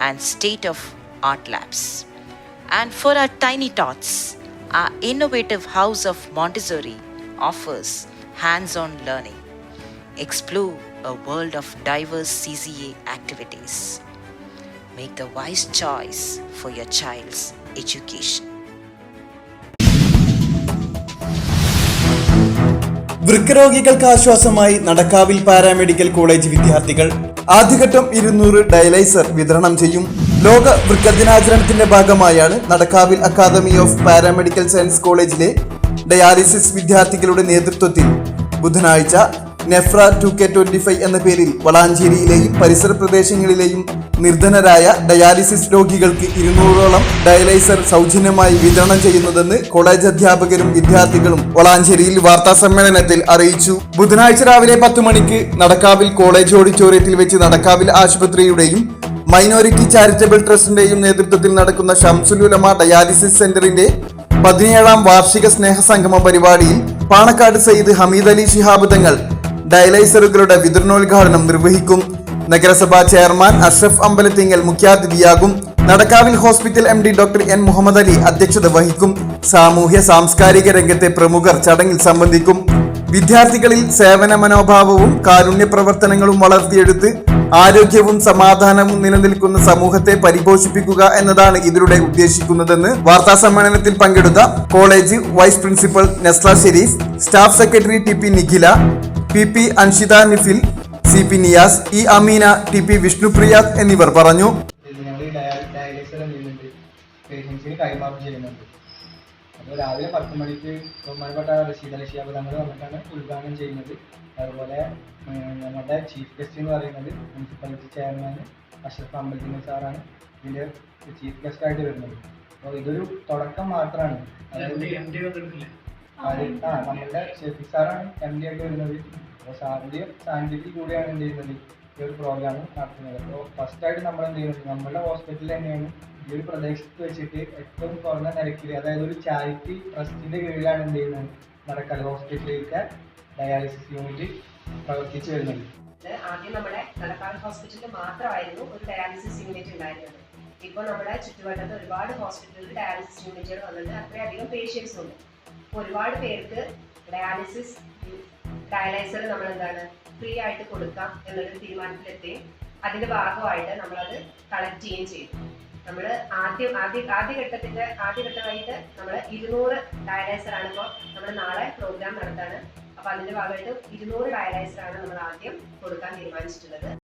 and state of art labs. And for our tiny tots, our innovative House of Montessori offers hands on learning. Explore a world of diverse CCA activities. Make the wise choice for your child's education. വൃക്കരോഗികൾക്ക് ആശ്വാസമായി നടക്കാവിൽ paramedical college വിദ്യാർത്ഥികൾ ആദ്യഘട്ടം ഇരുന്നൂറ് dialyser വിതരണം ചെയ്യും. ലോക വൃക്ക ദിനാചരണത്തിന്റെ ഭാഗമായാണ് നടക്കാവിൽ അക്കാദമി ഓഫ് പാരാമെഡിക്കൽ സയൻസ് കോളേജിലെ ഡയാലിസിസ് വിദ്യാർത്ഥികളുടെ നേതൃത്വത്തിൽ ബുധനാഴ്ച Nephra two K twenty five എന്ന പേരിൽ വളാഞ്ചേരിയിലെയും പരിസര പ്രദേശങ്ങളിലെയും നിർധനരായ ഡയാലിസിസ് രോഗികൾക്ക് ഇരുന്നൂറോളം ഡയലൈസർ സൗജന്യമായി വിതരണം ചെയ്യുന്നതെന്ന് കോളേജ് അധ്യാപകരും വിദ്യാർത്ഥികളും വളാഞ്ചേരിയിൽ വാർത്താ സമ്മേളനത്തിൽ അറിയിച്ചു. ബുധനാഴ്ച രാവിലെ പത്ത് മണിക്ക് നടക്കാവിൽ കോളേജ് ഓഡിറ്റോറിയത്തിൽ വെച്ച് നടക്കാവിൽ ആശുപത്രിയുടെയും മൈനോറിറ്റി ചാരിറ്റബിൾ ട്രസ്റ്റിന്റെയും നേതൃത്വത്തിൽ നടക്കുന്ന ഷംസുലുലമ ഡയാലിസിസ് സെന്ററിന്റെ പതിനേഴാം വാർഷിക സ്നേഹ സംഗമ പരിപാടിയിൽ പാണക്കാട് സയ്യിദ് ഹമീദ് അലി ശിഹാബ് തങ്ങൾ ഡയലൈസറുകളുടെ വിതരണോദ്ഘാടനം നിർവഹിക്കും. നഗരസഭാ ചെയർമാൻ അഷ്റഫ് അമ്പലത്തിങ്ങൽ മുഖ്യാതിഥിയാകും. നടക്കാവിൽ hospital M D doctor N Muhammad Ali അധ്യക്ഷത വഹിക്കും. സാമൂഹ്യ സാംസ്കാരിക രംഗത്തെ പ്രമുഖർ ചടങ്ങിൽ സംബന്ധിക്കും. വിദ്യാർത്ഥികളിൽ സേവന മനോഭാവവും കാരുണ്യ പ്രവർത്തനങ്ങളും വളർത്തിയെടുത്ത് ആരോഗ്യവും സമാധാനവും നിലനിൽക്കുന്ന സമൂഹത്തെ പരിപോഷിപ്പിക്കുക എന്നതാണ് ഇതിലൂടെ ഉദ്ദേശിക്കുന്നതെന്ന് വാർത്താ സമ്മേളനത്തിൽ പങ്കെടുത്ത college vice principal Nesla Shareef staff secretary T P Nikhila P P Anshitha Nifil C P Niyas E Ameena T P Vishnupriya എന്നിവർ പറഞ്ഞു. അപ്പോൾ രാവിലെ പത്ത് മണിക്ക് ബഹുമാനപ്പെട്ട റഷീദ് അലി ഷിയാബ് തങ്ങൾ വന്നിട്ടാണ് ഉദ്ഘാടനം ചെയ്യുന്നത്. അതുപോലെ നമ്മുടെ ചീഫ് ഗസ്റ്റ് എന്ന് പറയുന്നത് മുനിസിപ്പാലിറ്റി ചെയർമാൻ അഷ്റഫ് അമ്പലത്തിന്റെ സാറാണ്. ഇതിന്റെ ചീഫ് ഗസ്റ്റ് ആയിട്ട് വരുന്നത്. അപ്പോൾ ഇതൊരു തുടക്കം മാത്രമാണ്. ആ നമ്മളുടെ ഷെഫി സാറാണ് എം ഡി ആയിട്ട് വരുന്നത്. അപ്പോൾ സാറിന്റെ സാന്നിധ്യത്തിൽ കൂടിയാണ് എന്ത് ചെയ്യുന്നത്? ഈ ഒരു പ്രോഗ്രാം നടത്തുന്നത്. അപ്പോൾ ഫസ്റ്റ് ആയിട്ട് നമ്മൾ എന്ത് ചെയ്യുന്നത്? നമ്മുടെ ഹോസ്പിറ്റലിൽ തന്നെയാണ് ഈ ഒരു പ്രദേശത്ത് വെച്ചിട്ട് ഏറ്റവും കുറഞ്ഞ നിരക്കിൽ അതായത് ഒരു ചാരിറ്റി ട്രസ്റ്റിന്റെ കീഴിലാണ് എന്ത് ചെയ്യുന്നത്? നടക്കൽ ഹോസ്പിറ്റലിലത്തെ ഡയാലിസിസ് യൂണിറ്റ് പ്രവർത്തിച്ചു വരുന്നത്. ആദ്യം നമ്മുടെ നടക്കാട് ഹോസ്പിറ്റലിൽ മാത്രമായിരുന്നു ഒരു ഡയാലിസിസ് യൂണിറ്റ് ഉണ്ടായിരുന്നത്. ഇപ്പോൾ നമ്മുടെ ചുറ്റുവട്ടത്ത് ഒരുപാട് ഹോസ്പിറ്റലിൽ ഡയാലിസിസ് യൂണിറ്റുകൾ വന്നിട്ട് അത്രയധികം പേഷ്യൻസ് ഉണ്ട്. ഒരുപാട് പേർക്ക് ഡയാലിസിസ് ഡയാലൈസർ നമ്മൾ എന്താണ് ഫ്രീ ആയിട്ട് കൊടുക്കാം എന്നൊരു തീരുമാനത്തിലെത്തി. അതിന്റെ ഭാഗമായിട്ട് നമ്മളത് കളക്ട് ചെയ്യുകയും ചെയ്തു. നമ്മൾ ആദ്യം ആദ്യ ആദ്യഘട്ടത്തിന്റെ ആദ്യഘട്ടമായിട്ട് നമ്മൾ ഇരുന്നൂറ് ഡയലൈസർ ആണ് ഇപ്പോൾ നമ്മൾ നാളെ പ്രോഗ്രാം നടത്താണ്. അപ്പൊ അതിന്റെ ഭാഗമായിട്ട് ഇരുന്നൂറ് ഡയലൈസർ ആണ് നമ്മൾ ആദ്യം കൊടുക്കാൻ തീരുമാനിച്ചിട്ടുള്ളത്.